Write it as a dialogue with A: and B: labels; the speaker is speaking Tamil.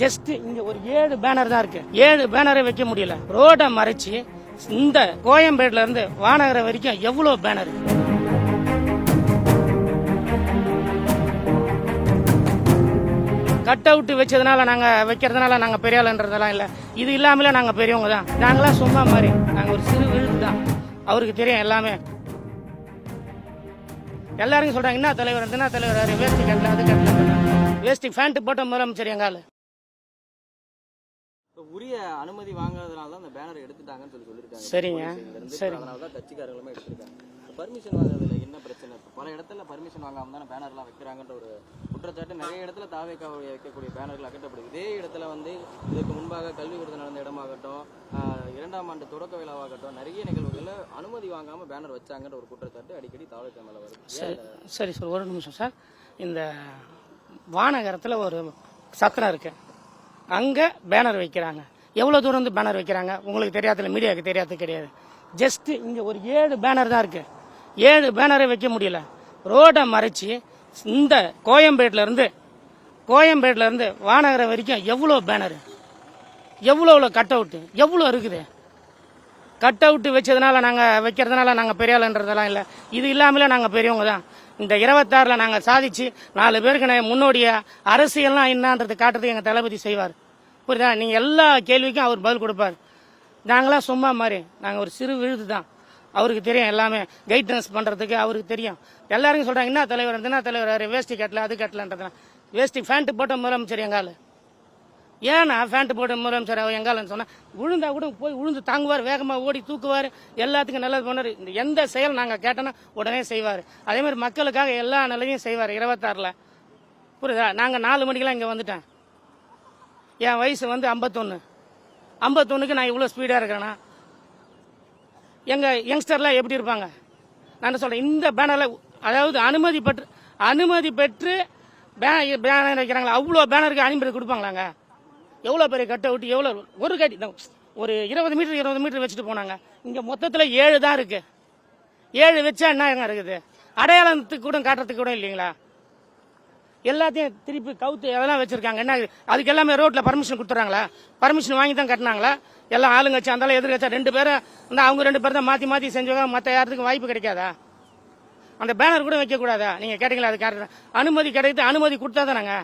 A: ஜஸ்ட் இங்க ஒரு ஏழு பேனர் தான் இருக்கு. ஏழு பேனரை வைக்க முடியல. ரோட மறைச்சு இந்த கோயம்பேடுல இருந்து வானகரம் வரைக்கும் எவ்வளவு பேனர் கட் அவுட் வச்சதுனால நாங்க வைக்கிறதுனால நாங்க பெரிய ஆளுன்றதெல்லாம் இல்ல. இது இல்லாமலே நாங்க பெரியவங்க தான். நாங்களாம் சும்மா மாதிரி. நாங்க ஒரு சிறு விழுது தான். அவருக்கு தெரியும் எல்லாமே. எல்லாரும் சொல்றாங்க என்ன தலைவர்? என்ன தலைவர்? வேஷ்டி கட்டல அது கட்டல. வேஷ்டி ஃபேண்ட் போட்ட முதலமைச்சர் எங்கால
B: உரிய அனுமதி வாங்காதனால தான் அந்த பேனர் எடுத்துட்டாங்கன்னு சொல்லி சொல்லியிருக்காங்க.
A: சரிங்க. சரி.
B: அதனால தான் கட்சிக்காரங்களுமே எடுத்திருக்காங்க. பர்மிஷன் வாங்குறதுல என்ன பிரச்சனை? பல இடத்துல பர்மிஷன் வாங்காம தானே பேனர்லாம் வைக்கிறாங்கன்ற ஒரு குற்றச்சாட்டு நிறைய இடத்துல தாவேக்கா வைக்கக்கூடிய பேனர்கள் அகற்றப்படுது. இதே இடத்துல வந்து இதுக்கு முன்பாக கல்வி விருது நடந்த இடமாகட்டும் இரண்டாம் ஆண்டு தொடக்க விழாவாகட்டும் நிறைய நிகழ்வுகள்ல அனுமதி வாங்காம பேனர் வச்சாங்கன்ற ஒரு குற்றச்சாட்டு அடிக்கடி தாவேக்கா மேல வருது.
A: சரி சரி ஒரு நிமிஷம் சார். இந்த வானகரத்தில் ஒரு சத்திரம் இருக்கு. அங்கே பேனர் வைக்கிறாங்க. எவ்வளோ தூரம் வந்து பேனர் வைக்கிறாங்க? உங்களுக்கு தெரியாதுல மீடியாவுக்கு தெரியாது கிடையாது. ஜஸ்ட் இங்கே ஒரு ஏழு பேனர் தான் இருக்கு. ஏழு பேனரை வைக்க முடியல. ரோடை மறைச்சி இந்த கோயம்பேட்டில் இருந்து கோயம்பேட்டில் இருந்து வானகரம் வரைக்கும் எவ்வளோ பேனர் எவ்வளோ எவ்வளோ கட் அவுட்டு எவ்வளோ இருக்குது? கட் அவுட்டு வச்சதுனால நாங்கள் வைக்கிறதுனால நாங்கள் பெரியாளுன்றதெல்லாம் இல்லை. இது இல்லாமலே நாங்கள் பெரியவங்க தான். இந்த இருபத்தாறில் நாங்கள் சாதிச்சு நாலு பேருக்கு முன்னோடியாக முன்னோடிய அரசியல்லாம் என்னன்றது காட்டுறதுக்கு எங்கள் தளபதி செய்வார். புரியுதா? நீங்கள் எல்லா கேள்விக்கும் அவர் பதில் கொடுப்பார். நாங்களாம் சும்மா மாதிரி. நாங்கள் ஒரு சிறு விழுது தான். அவருக்கு தெரியும் எல்லாமே. கைட்னஸ் பண்ணுறதுக்கு அவருக்கு தெரியும். எல்லாருக்கும் சொல்கிறாங்க என்ன தலைவர்? என்ன தலைவர்? வேஷ்டி கட்டல அது கட்டலன்றதுலாம். வேஷ்டி ஃபேண்ட்டு போட்ட முதலமைச்சர் எங்கால ஏன்னா ஃபேண்ட் போட்டு முதலமைச்சர் அவர் எங்காலன்னு சொன்னால் விழுந்தா கூட போய் விழுந்து தாங்குவார் வேகமாக ஓடி தூக்குவார் எல்லாத்துக்கும் நல்லது பண்ணார். இந்த எந்த செயல் நாங்கள் கேட்டோன்னா உடனே செய்வார். அதே மாதிரி மக்களுக்காக எல்லா நிலையும் செய்வார் இருபத்தாறில். புரியுதா? நாங்கள் நாலு மணிக்கெல்லாம் இங்கே வந்துட்டேன். என் வயசு வந்து ஐம்பத்தொன்று ஐம்பத்தொன்றுக்கு நான் இவ்வளோ ஸ்பீடாக இருக்கிறேன்னா எங்கள் யங்ஸ்டர்லாம் எப்படி இருப்பாங்க? நான் என்ன சொல்கிறேன் இந்த பேனரில் அதாவது அனுமதி பெற்று அனுமதி பெற்று பேனர் பேனர் வைக்கிறாங்களா? அவ்வளோ பேனருக்கு அனுமதி கொடுப்பாங்களாங்க? எவ்வளோ பெரிய கட்டை விட்டு எவ்வளோ ஒரு கட்டி தான் ஒரு இருபது மீட்டர் இருபது மீட்டர் வச்சுட்டு போனாங்க. இங்கே மொத்தத்தில் ஏழு தான் இருக்குது ஏழு வச்சா என்ன இருக்குது? அடையாளத்துக்கு கூட காட்டுறதுக்கு கூட இல்லைங்களா? எல்லாத்தையும் திருப்பி கவுத்து அதெல்லாம் வச்சுருக்காங்க. என்ன அதுக்கு எல்லாமே ரோட்டில் பர்மிஷன் கொடுத்துறாங்களா? பர்மிஷன் வாங்கி தான் கட்டினாங்களா? எல்லாம் ஆளுங்க வச்சா அந்த எதிர்கட்சா ரெண்டு பேரும் இந்த அவங்க ரெண்டு பேரும் தான் மாற்றி மாற்றி செஞ்சவங்க மற்ற யாருக்கும் வாய்ப்பு கிடைக்காதா? அந்த பேனர் கூட வைக்கக்கூடாதா? நீங்கள் கேட்டீங்களா அது கரெக்ட் அனுமதி கிடைத்து அனுமதி கொடுத்தா தானேங்க?